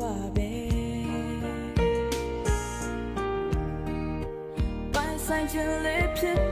ပါပဲပိုင်ဆိုင်ခြင်းလေးဖြစ်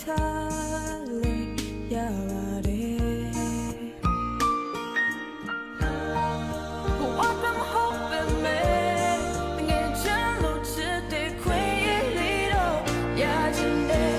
ချလေရပါတယ်ငယ်ချမ်းလို့ချစ်တဲ့ခွင့်ရည်လေးတော့ရချင်တယ်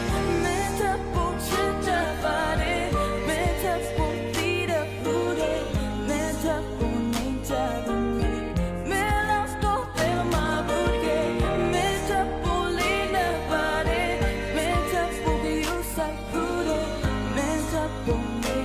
Don't